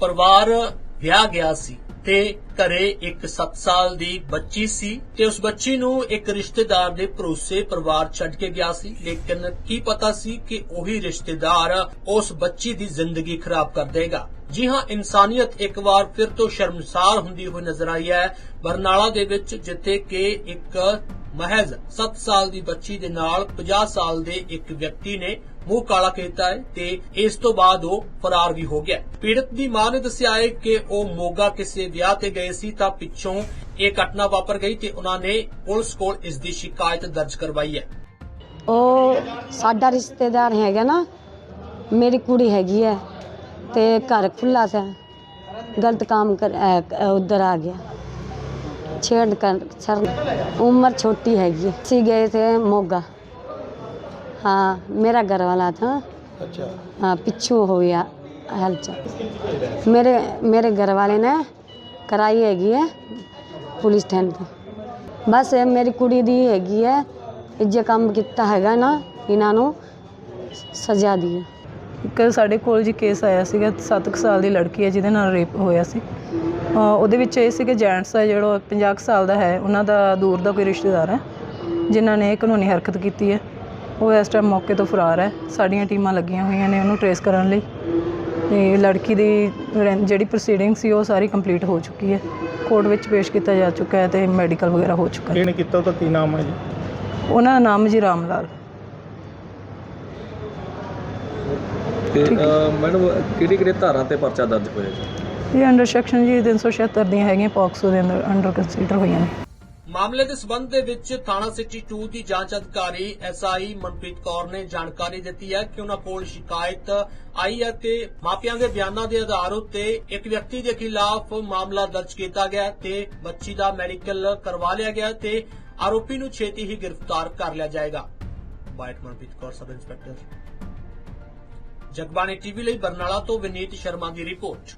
ਪਰਿਵਾਰ ਵਿਆਹ ਗਿਆ ਸੀ ਤੇ ਘਰੇ ਇੱਕ 7 ਸਾਲ ਦੀ ਬੱਚੀ ਸੀ ਤੇ ਉਸ ਬੱਚੀ ਨੂੰ ਇੱਕ ਰਿਸ਼ਤੇਦਾਰ ਦੇ ਭਰੋਸੇ ਪਰਿਵਾਰ ਛੱਡ ਕੇ ਗਿਆ ਸੀ। ਲੇਕਿਨ ਕੀ ਪਤਾ ਸੀ ਕਿ ਉਹੀ ਰਿਸ਼ਤੇਦਾਰ ਉਸ ਬੱਚੀ ਦੀ ਜ਼ਿੰਦਗੀ ਖਰਾਬ ਕਰ ਦੇਗਾ। ਜੀ ਹਾਂ, ਇਨਸਾਨੀਅਤ ਇੱਕ ਵਾਰ ਫਿਰ ਤੋਂ ਸ਼ਰਮਸਾਰ ਹੁੰਦੀ ਹੋਈ ਨਜ਼ਰ ਆਈ ਹੈ। ਬਰਨਾਲਾ ਦੇ ਵਿੱਚ ਜਿੱਥੇ ਕਿ ਇੱਕ ਮਹਿਜ਼ 7 ਸਾਲ ਦੀ ਬੱਚੀ ਦੇ ਨਾਲ 50 ਸਾਲ ਦੇ ਇੱਕ ਵਿਅਕਤੀ ਨੇ ਮੂੰਹ ਕਾਲਾ ਕੀਤਾ ਹੈ ਤੇ ਇਸ ਤੋਂ ਬਾਅਦ ਉਹ ਫਰਾਰ ਵੀ ਹੋ ਗਿਆ ਪੀੜਤ ਦੀ ਮਾਂ ਨੇ ਦੱਸਿਆ ਹੈ ਕਿ ਉਹ ਮੋਗਾ ਕਿਸੇ ਵਿਆਹ ਤੇ ਗਏ ਸੀ ਤਾਂ ਪਿੱਛੋਂ ਇਹ ਘਟਨਾ ਵਾਪਰ ਗਈ ਤੇ ਉਹਨਾਂ ਨੇ ਪੁਲਿਸ ਕੋਲ ਇਸ ਦੀ ਸ਼ਿਕਾਇਤ ਦਰਜ ਕਰਵਾਈ ਹੈ। ਉਹ ਸਾਡਾ ਰਿਸ਼ਤੇਦਾਰ ਹੈਗਾ ਨਾ, ਮੇਰੀ ਕੁੜੀ ਹੈਗੀ ਹੈ ਤੇ ਘਰ ਖੁੱਲਾ ਸੀ, ਗਲਤ ਕੰਮ ਕਰ ਉਧਰ ਆ ਗਿਆ। ਛੇੜ ਕਰ ਉਮਰ ਛੋਟੀ ਹੈਗੀ ਸੀ ਗਏ ਤੇ ਮੋਗਾ। हाँ मेरा घर वाला था ਅੱਛਾ हाँ पिछू हो गया हलचल मेरे मेरे घर वाले ने कराई हैगी है ਪੁਲਿਸ ਥਾਣੇ ਤੋਂ ਬਸ ਇਹ ਮੇਰੀ ਕੁੜੀ ਦੀ ਹੈਗੀ ਹੈ ਇਹ ਜੇ ਕੰਮ ਕੀਤਾ ਹੈਗਾ ਨਾ ਇਹਨਾਂ ਨੂੰ ਸਜ਼ਾ ਦਿਓ ਇੱਕ ਸਾਡੇ ਕੋਲ ਜੀ ਕੇਸ ਆਇਆ ਸੀਗਾ 7 ਸਾਲ ਦੀ ਲੜਕੀ ਹੈ ਜਿਹਦੇ ਨਾਲ ਰੇਪ ਹੋਇਆ ਸੀ ਅ, ਉਹਦੇ ਵਿੱਚ ਇਹ ਸੀ ਕਿ ਜੈਂਟਸ ਹੈ ਜਿਹੜਾ 50 ਕੁ ਸਾਲ ਦਾ ਹੈ ਉਹਨਾਂ ਦਾ ਦੂਰ ਦਾ ਕੋਈ ਰਿਸ਼ਤੇਦਾਰ ਹੈ ਜਿਨ੍ਹਾਂ ਨੇ ਇਹ ਕਾਨੂੰਨੀ ਹਰਕਤ ਕੀਤੀ ਹੈ ਉਹ ਇਸ ਟਾਈਮ ਮੌਕੇ ਤੋਂ ਫਰਾਰ ਹੈ। ਸਾਡੀਆਂ ਟੀਮਾਂ ਲੱਗੀਆਂ ਹੋਈਆਂ ਨੇ ਉਹਨੂੰ ਟਰੇਸ ਕਰਨ ਲਈ। ਤੇ ਲੜਕੀ ਦੀ ਜਿਹੜੀ ਪ੍ਰੋਸੀਡਿੰਗ ਸੀ ਉਹ ਸਾਰੀ ਕੰਪਲੀਟ ਹੋ ਚੁੱਕੀ ਹੈ। ਕੋਰਟ ਵਿੱਚ ਪੇਸ਼ ਕੀਤਾ ਜਾ ਚੁੱਕਾ ਹੈ ਤੇ ਮੈਡੀਕਲ ਵਗੈਰਾ ਹੋ ਚੁੱਕਾ ਹੈ। ਕਿਹਨੇ ਕੀਤਾ ਉਹਦਾ? ਕੀ ਨਾਮ ਹੈ ਜੀ? ਉਹਨਾਂ ਦਾ ਨਾਮ ਜੀ ਰਾਮ ਲਾਲ। ਤੇ ਮੈਡਮ ਕਿਹੜੀ ਕਿਹੜੀ ਧਾਰਾ ਤੇ ਪਰਚਾ ਦਰਜ ਹੋਇਆ ਜੀ? ਇਹ ਅੰਡਰ ਸੈਕਸ਼ਨ ਜੀ 376 ਦੀਆਂ ਹੈਗੀਆਂ ਪੌਕਸੋ ਦੇ ਅੰਦਰ ਅੰਡਰ ਕੰਸੀਡਰ ਹੋਈਆਂ ਨੇ। ਮਾਮਲੇ ਦੇ ਸਬੰਧ ਦੇ ਵਿੱਚ ਥਾਣਾ ਸਿਟੀ 2 ਦੀ ਜਾਂਚ ਅਧਿਕਾਰੀ ਐਸਆਈ ਮਨਪ੍ਰੀਤ ਕੌਰ ਨੇ ਜਾਣਕਾਰੀ ਦਿੱਤੀ ਹੈ ਕਿ ਉਹਨਾਂ ਕੋਲ ਸ਼ਿਕਾਇਤ ਆਈ ਹੈ ਤੇ ਮਾਪਿਆਂ ਦੇ ਬਿਆਨਾਂ ਦੇ ਆਧਾਰ ਉੱਤੇ ਇੱਕ ਵਿਅਕਤੀ ਦੇ ਖਿਲਾਫ ਮਾਮਲਾ ਦਰਜ ਕੀਤਾ ਗਿਆ ਤੇ ਬੱਚੀ ਦਾ ਮੈਡੀਕਲ ਕਰਵਾ ਲਿਆ ਗਿਆ ਹੈ ਤੇ ਆਰੋਪੀ ਨੂੰ ਛੇਤੀ ਹੀ ਗ੍ਰਿਫਤਾਰ ਕਰ ਲਿਆ ਜਾਏਗਾ। Byte Manpreet Kaur, sub inspector. Jagbani TV ਲਈ ਬਰਨਾਲਾ ਤੋਂ ਵਿਨੀਤ ਸ਼ਰਮਾ ਦੀ ਰਿਪੋਰਟ।